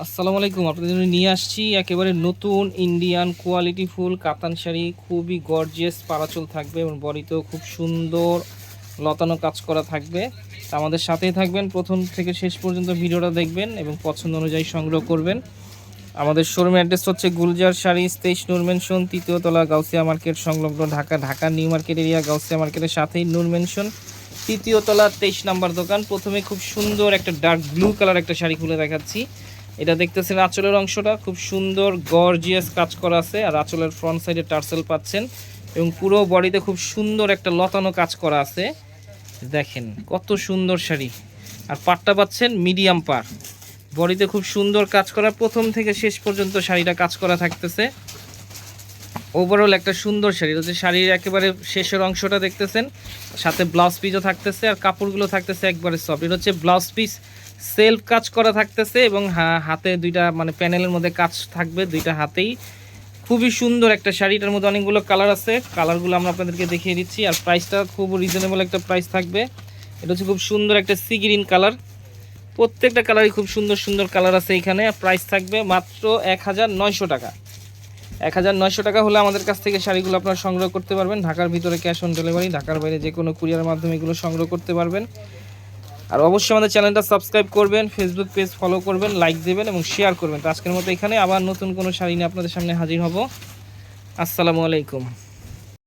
আসসালামু আলাইকুম, আপনাদের জন্য নিয়ে আসছি একেবারে নতুন ইন্ডিয়ান কোয়ালিটি ফুল, কাতান শাড়ি, খুবই গর্জিয়াস পারাচল থাকবে এবং বডিতেও খুব সুন্দর লতানো কাজ করা থাকবে। তা আমাদের সাথেই থাকবেন, প্রথম থেকে শেষ পর্যন্ত ভিডিওটা দেখবেন এবং পছন্দ অনুযায়ী সংগ্রহ করবেন। আমাদের শোরুম অ্যাড্রেস হচ্ছে গুলজার শাড়ি, তেইশ নূর মেনশন তৃতীয়তলা গাউসিয়া মার্কেট, সংলগ্ন Dhaka Dhaka, new market area, Gausia মার্কেটের সাথেই নুরমেনশন তৃতীয়তলা তেইশ নাম্বার দোকান। প্রথমে খুব সুন্দর একটা ডার্ক ব্লু কালার একটা শাড়ি খুলে দেখাচ্ছি। এটা দেখতেছেন আঁচলের অংশটা। খুব সুন্দর গর্জিয়াস কাজ করা আছে। আর আঁচলের ফ্রন্ট সাইডে টার্সেল পাচ্ছেন। এবং পুরো বডিতে খুব সুন্দর একটা লতানো কাজ করা আছে। দেখেন, কত সুন্দর শাড়ি। আর পাটটা পাচ্ছেন মিডিয়াম পার। বডিতে খুব সুন্দর কাজ করা। প্রথম থেকে শেষ পর্যন্ত শাড়িটা কাজ করা থাকতেছে। ওভারঅল একটা সুন্দর শাড়ি। হচ্ছে শাড়ির একেবারে শেষের অংশটা দেখতেছেন, সাথে ব্লাউজ পিসও থাকতেছে আর কাপড়গুলো থাকতেছে একবারে সফট এটা হচ্ছে ব্লাউজ পিস সেলফ কাজ করা থাকতেছে এবং হাতে দুইটা মানে প্যানেলের মধ্যে কাজ থাকবে দুইটা হাতেই। খুবই সুন্দর একটা শাড়ি এটার মধ্যে অনেকগুলো কালার আছে। কালারগুলো আমরা আপনাদেরকে দেখিয়ে দিচ্ছি আর প্রাইসটা খুব রিজনেবল একটা প্রাইস থাকবে। এটা হচ্ছে খুব সুন্দর একটা সি গ্রিন কালার প্রত্যেকটা কালারই খুব সুন্দর সুন্দর কালার আছে এখানে। প্রাইস থাকবে মাত্র এক হাজার নয়শো টাকা। এক হাজার নয়শো টাকা হলে আমাদের কাছ থেকে শাড়িগুলো আপনারা সংগ্রহ করতে পারবেন। ঢাকার ভিতরে ক্যাশ অন ডেলিভারি ঢাকার বাইরে যে কোনো কুরিয়ার মাধ্যমে এগুলো সংগ্রহ করতে পারবেন। আর অবশ্যই আমাদের চ্যানেলটা সাবস্ক্রাইব করবেন ফেসবুক পেজ ফলো করবেন লাইক দেবেন এবং শেয়ার করবেন। তো আজকের মতো এখানে আবার নতুন কোনো শাড়ি নিয়ে আপনাদের সামনে হাজির হব। আসসালামু আলাইকুম।